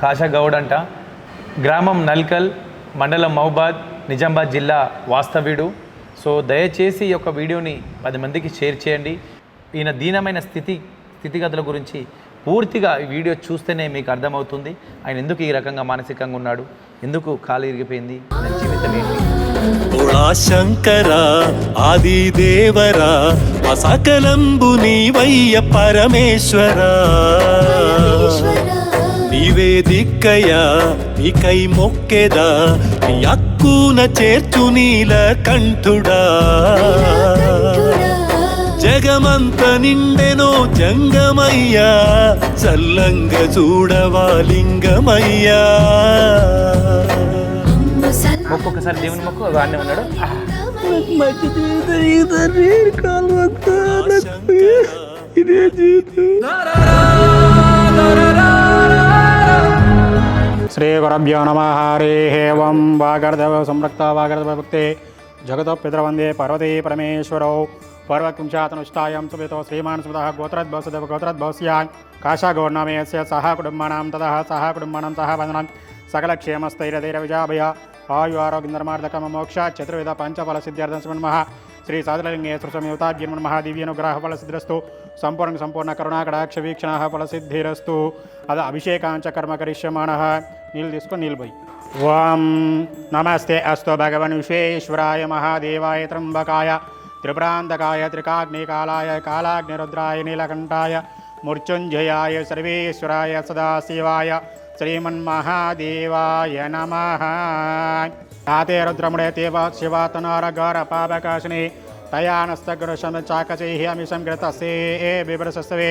కాశా గౌడ్ అంట గ్రామం నల్కల్ మండలం మహబాద్ నిజామాబాద్ జిల్లా వాస్తవ్యుడు. సో దయచేసి ఈ యొక్క వీడియోని పది మందికి షేర్ చేయండి. ఈయన దీనమైన స్థితి స్థితిగతుల గురించి పూర్తిగా ఈ వీడియో చూస్తేనే మీకు అర్థమవుతుంది. ఆయన ఎందుకు ఈ రకంగా మానసికంగా ఉన్నాడు? ఎందుకు కాలు ఇరిగిపోయింది? ఆయన జీవితం ఏంటి? శంకర ఆది దేవరా అసకలంబు నీవయ్య పరమేశ్వరా. నీవే దిక్కయ్యా నీకై మొక్కెదా? నీ అక్కున చేర్చు నీల కంఠుడా. జగమంత నిండెనో జంగమయ్యా చల్లంగ చూడవా లింగమయ్యా. ఒక్కొక్కసారి దేవుని మొక్కు వాడిని ఉన్నాడు. హరి ఓం श्रीगुरभ्यो नम हरे ओं वागर्धव संरक्ता वागर्धभक्ते जगत पितृवंदे पर्वते परमेश्वरौ। पर्वकिंशातनुष्ठायं सुपितो श्रीमान् सुतः गोत्रद्भवसदेव गोत्रद्भवस्या। काशागौर्णामे से सह कुटुम्बानां ततः सह कुटुम्बानां सह बन्धनं विजाभय आयु आरोग्यनिर्मार्दकमोक्ष चतुर्विध पञ्चफलसिद्ध्यर्थं सुमन्मः శ్రీ సాధులింగేశ్వర సంయుతాగ్యన్మన్మః దివ్యనుగ్రహ ఫల ఫలసిద్ధిరస్తు సంపూర్ణ సంపూర్ణ కరుణాకడాక్ష వీక్షణ ఫలసిద్ధిరస్తు అది అభిషేకాంచ కర్మ కరిష్యమాణ నీళ్ళు తీసుకొని నీళ్ళు పోయి ఓం నమస్తే అస్తు భగవన్ విశ్వేశ్వరాయ మహాదేవాయ త్రంబకాయ త్రిపురాంతకాయ త్రికాగ్నికాలాయ కాలాగ్నిరుద్రాయ నీలకంఠాయ మృత్యుంజయాయ సర్వేశ్వరాయ సదాశివాయ శ్రీమన్మహాదేవాయ నమ. తాతే రుద్రముడే దేవ శివాతనారగార పాపకాశిని తయానస్తగ్రశం చాకచైః అమిషం గృతస్తే ఏ బిభ్రసస్తవే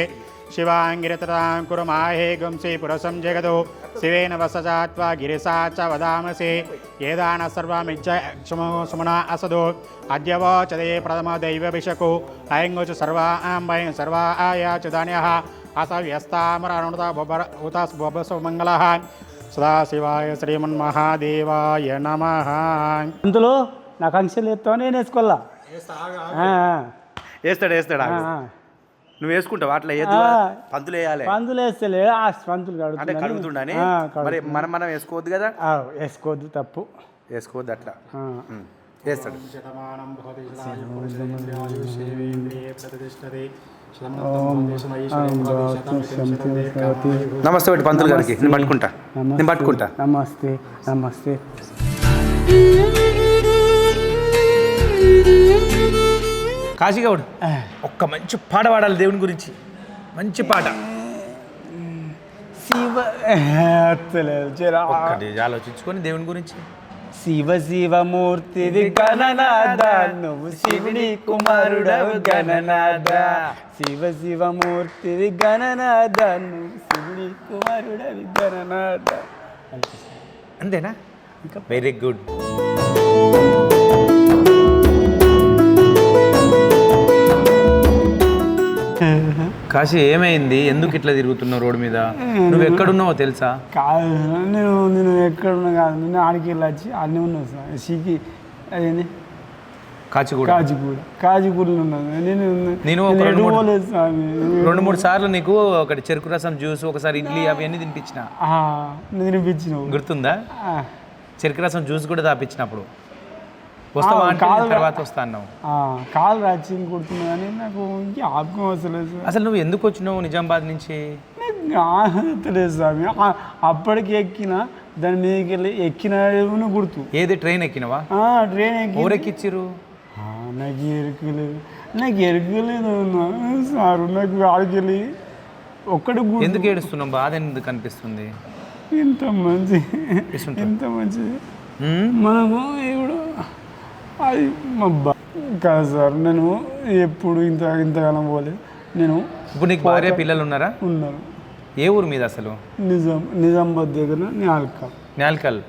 శివాంగిరితరాం కురు మాహే గుంసి పురసం జగదు. శివేన వసజాత్వా గిరిసా చ వదామసి. ఏదాన సర్వమిజ్జ క్షమో సుమనా అసదో. అద్యవోచదే ప్రథమ దైవభిషకు. అయంగోచు సర్వా ఆంబయం సర్వా ఆయాచుధాన్యః అస వ్యస్తామరణుత బొబ్బర ఉతాస్ బొబ్బసు మంగళః. సదాశివాయ శ్రీమన్మహాదేవాయ నమః. అందులో నాకు అంక్షలు నేను వేసుకోవాలా వేస్తాడు వేస్తాడు. నువ్వు వేసుకుంటావు? అట్లా ఆ. పంతులు వేయాలి పందులు వేస్తలే ఆ పందులు అంటే. కడుగుతుండని? మరి. మనం మనం వేసుకోవద్దు కదా? ఆ, వేసుకోవద్దు తప్పు. వేసుకోవద్దు అట్లా. వేస్తాడు నమస్తే పెట్టి పంతులు గారికి. నేను పట్టుకుంటా. నేను పట్టుకుంటా. నమస్తే నమస్తే. కాశీగౌడ్ ఒక్క మంచి పాట పాడాలి దేవుని గురించి. మంచి పాట. శివ ఆలోచించుకొని దేవుని గురించి. శివ శివమూర్తివి గణనాథ నువ్వు శివుని కుమారుడవు గణనాథ. శివ శివమూర్తివి గణనాథ నువ్వు శివుని కుమారుడవి గణనాథ. అంతేనా? ఇంకా వెరీ గుడ్ కాశీ ఏమైంది? ఎందుకు ఇట్లా తిరుగుతున్నావు రోడ్డు మీద? నువ్వు ఎక్కడున్నావో తెలుసా? కాదు నేను నేను ఎక్కడున్నా కాదు. నేను ఆడికి వెళ్ళి వచ్చి అన్నీ ఉన్నాను సార్. సికి అదేంటి కాచిగూడ. కాజిగూడ కాజిగూడలో ఉన్నాను. నేను నేను రెండు మూడు- సార్లు నీకు ఒకటి చెరుకు రసం జ్యూస్ ఒకసారి ఇడ్లీ అవన్నీ తినిపించిన. తినిపించినావు గుర్తుందా? చెరుకు రసం జ్యూస్ కూడా తాపించినప్పుడు వస్తావా ఆ, అంటే కాదు. నేను తర్వాత వస్తా అన్నావు ఆ, కాలు రాచి కొడుతున్నా కానీ నాకు వస్తలేదు సార్. అసలు నువ్వు ఎందుకు వచ్చినావు నిజామాబాద్ నుంచి? జ్ఞాపకం స్వామి అప్పటికి ఎక్కిన దాని మీదకి ఎక్కిన గుర్తు. ఏది ట్రైన్ ఎక్కినవా? ఆ, ట్రైన్ ఎక్కి ఊరెక్కిచ్చిర్రు ఆ, నాకు ఎరుకలేదు. నాకు ఎరుకలేదు. సారు. నాకు ఒక్కటి గుర్తు ఎందుకు ఏడుస్తున్నావు? బాధ ఎందుకు అనిపిస్తుంది? ఇంత మంచి. ఇంత మంచిది ఉమ్? మనము ఇప్పుడు అది మా బా కాదు సార్ నేను ఎప్పుడు ఇంత ఇంతకాలం పోలేదు నేను ఇప్పుడు నీకు భార్య పిల్లలు ఉన్నారా. ఉన్నాను ఏ ఊరు మీద అసలు? నిజాం నిజామాబాద్ దగ్గర అల్క నాల్కల్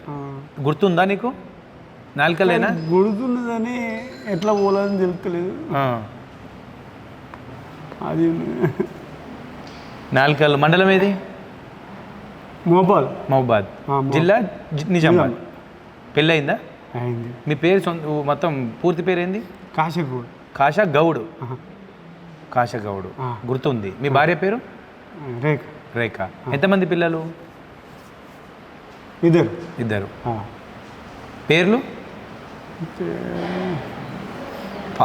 గుర్తుందా నీకు? నాల్కలేనా గుడుతున్నదని ఎట్లా పోలేదని తెలుస్తలేదు. ఆ. అది నాల్కల్ మండలం ఏది? మహబాద్ ఆ, మహబూబ్. జిల్లా? నిజామాబాద్. పెళ్ళయిందా? అయింది. మీ పేరు సొంత మొత్తం పూర్తి పేరు ఏంది కాశీగూడ. కాశా గౌడ్. ఆహా. కాశా గౌడ్. గుర్తుంది. మీ భార్య పేరు? రేఖ. రేఖ. ఎంతమంది పిల్లలు? ఇద్దరు. ఇద్దరు. పేర్లు?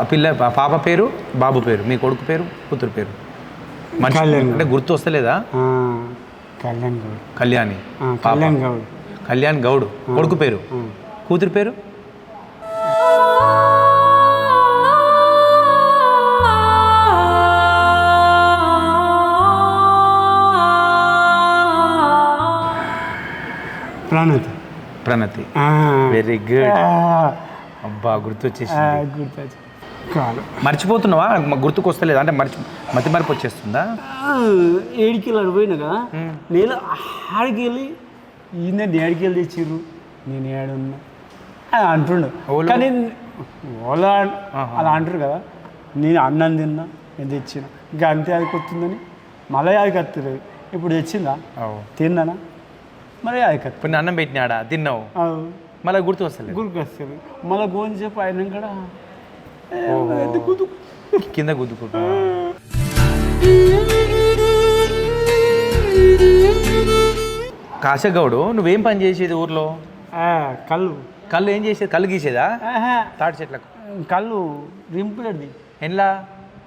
పిల్ల పాప పేరు? బాబు పేరు. మీ కొడుకు పేరు? కూతురు పేరు. అంటే గుర్తు వస్తలేదా? కళ్యాణ్ గౌడ్. కళ్యాణి. కళ్యాణ్ గౌడ్. కళ్యాణ్ గౌడ్. కొడుకు పేరు. కూతురు పేరు? ప్రణత్. ప్రణతి. వెరీ గుడ్ అబ్బా గుర్తొచ్చి కాదు. మర్చిపోతున్నావా? గుర్తుకు వస్తలేదా అంటే మర్చి మతి మరపు వచ్చేస్తుందా ఏడికి పోయినాగా నేను ఆడికి వెళ్ళి ఈయన ఏడికి వెళ్ళి తెచ్చిర్రు. నేను ఏడున్నా. అని అంటుండు? కానీ ఓలా. అలా అంటారు కదా. నేను అన్నం తిన్నా నేను తెచ్చిన. ఇంకా అంతే అది కొత్తుందని మళ్ళీ అది కత్తలేదు ఇప్పుడు తెచ్చిందా? తిన్నానా? మరి అది కత్తి ఇప్పుడు అన్నం పెట్టినాడా? తిన్నావు? మళ్ళీ గుర్తు వస్తలేదు గురికి వస్తుంది మళ్ళీ గోని చెప్పు అయినా కూడా. కింద గుద్దుకుంటా. కాశగౌడు నువ్వేం పని చేసేది ఊర్లో? కళ్ళు. కళ్ళు ఏం చేసేది? కళ్ళు గీసేదా? తాటి చెట్లకు. కళ్ళు రింపులేది ఎన్లా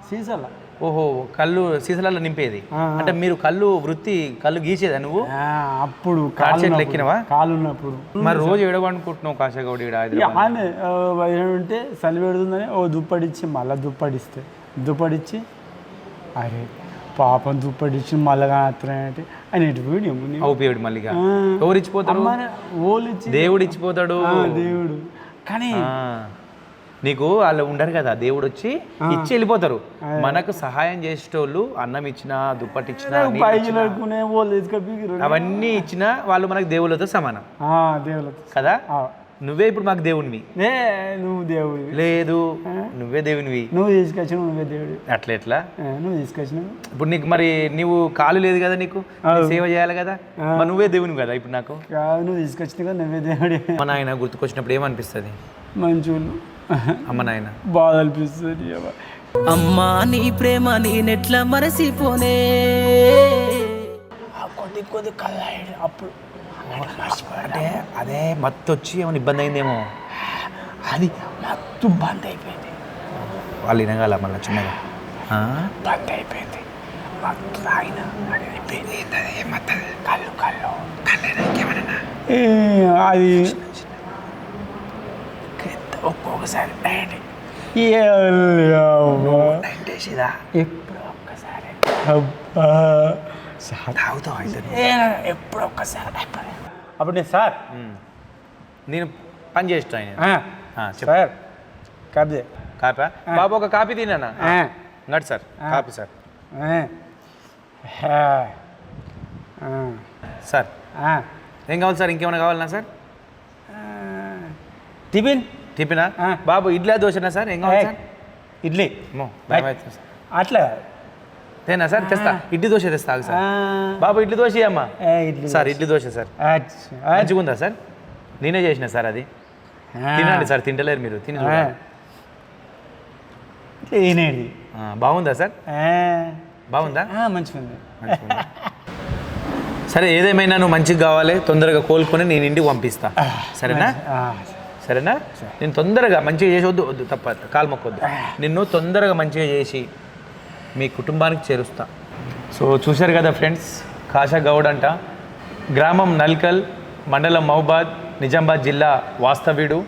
సీసాల. ఓహో కళ్ళు సీసాలలో నింపేది. అంటే మీరు కళ్ళు వృత్తి కళ్ళు గీసేదా నువ్వు? అప్పుడు తాటి చెట్లు ఎక్కినవా? కాలు ఉన్నప్పుడు. మరి రోజు ఎడవనుకుంటున్నావు కాశగౌడు ఉంటే చలి పెడుతుందని ఓ దుప్పటిచ్చి మళ్ళీ దుప్పటిస్తే. దుప్పటిచ్చి అరే పాపం దుప్పటిచ్చి మళ్ళీ కానత్తానంటే పోయి అవుపోయాడు మళ్ళీగా ఎవరు ఇచ్చిపోతారు దేవుడు ఇచ్చిపోతాడు దేవుడు. కానీ. నీకు వాళ్ళు ఉండరు కదా దేవుడు వచ్చి ఇచ్చి వెళ్ళిపోతారు. మనకు సహాయం చేసేటోళ్ళు అన్నం ఇచ్చినా దుప్పటి ఇచ్చినా అవన్నీ ఇచ్చినా వాళ్ళు మనకు దేవుళ్ళతో సమానం. కదా. నువ్వే ఇప్పుడు మాకు దేవునివి. ఏ నువ్వు దేవుడివి. లేదు నువ్వే దేవునివి. నువ్వు తీసుకొచ్చినావు నువ్వే దేవుడివి. అట్లా ఎట్లా? నువ్వు తీసుకొచ్చినావు ఇప్పుడు నీకు మరి నీవు కాలు లేదు కదా నీకు? సేవ చేయాలి కదా? మరి నువ్వే దేవునివి కదా ఇప్పుడు నాకు? నువ్వు తీసుకొచ్చినావు కదా నువ్వే దేవుడి అమ్మ నాయన గుర్తుకొచ్చినప్పుడు ఏమనిపిస్తుంది? మంచోళ్ళు. అమ్మ నాయన. బాధ అనిపిస్తుంది. అమ్మా. నీ ప్రేమ నేనెట్లా మరసిపోనే. కొద్ది కొద్ది కళ్ళాడు అప్పుడు అంటే అదే మత్తు వచ్చి ఏమైనా ఇబ్బంది అయిందేమో. అది మత్తు బంద్ అయిపోయింది. వాళ్ళు వినగాల మళ్ళీ చిన్నగా? బంద్ అయిపోయింది. మత్తు తాగిన అది అయిపోయింది కళ్ళు. కళ్ళు అది. ఒక్కొక్కసారి ఎప్పుడు ఒక్కసారి. అబ్బా. సార్. తాగుతావు అయితే ఏ, ఎప్పుడు ఒక్కసారి. అప్పుడు నేను సార్. నేను పని చేస్తా ఆయన. ఆ, ఆ, చెప్పు. సార్ కబ్జే కాపా బాబు ఒక కాపీ తిన్నా ఆ, ngadu సార్ కాపీ సార్. ఆ, హా, ఆ, సార్. ఆ. ఏం కావాలి సార్? ఇంకేమైనా కావాలన్నా సార్? టిఫిన్? టిఫినా. బాబు ఇడ్లీ దోశనా సార్? ఏం కావాలి సార్? ఇడ్లీ. అట్లా తేనా సార్? తెస్తా. ఇడ్లీ దోశ తెస్తా ఆగు సార్. బాబు ఇడ్లీ దోశ అమ్మా సార్ ఇడ్లీ దోశ సార్. అచ్చా, మంచిగా ఉందా సార్? నేనే చేసిన సార్ అది. తినండి సార్ తింటలేరు మీరు. తిని ఆ, బాగుందా సార్? బాగుందా? ఆ, మంచిగా ఉంది మంచిగా ఉందా? సరే ఏదేమైనా నువ్వు మంచిగా కావాలి తొందరగా కోలుకొని నేను ఇంటికి పంపిస్తా. సరేనా? సరేనా? నేను తొందరగా మంచిగా చేసి వద్దు వద్దు తప్ప కాలు మొక్కొద్దు. నిన్ను తొందరగా మంచిగా చేసి మీ కుటుంబానికి చేరుస్తా. సో చూశారు కదా ఫ్రెండ్స్ కాశా గౌడ్ అంట. గ్రామం నల్కల్ మండలం మహబాద్ నిజామాబాద్ జిల్లా వాస్తవ్యుడు.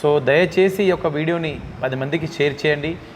సో దయచేసి ఈ యొక్క వీడియోని పది మందికి షేర్ చేయండి.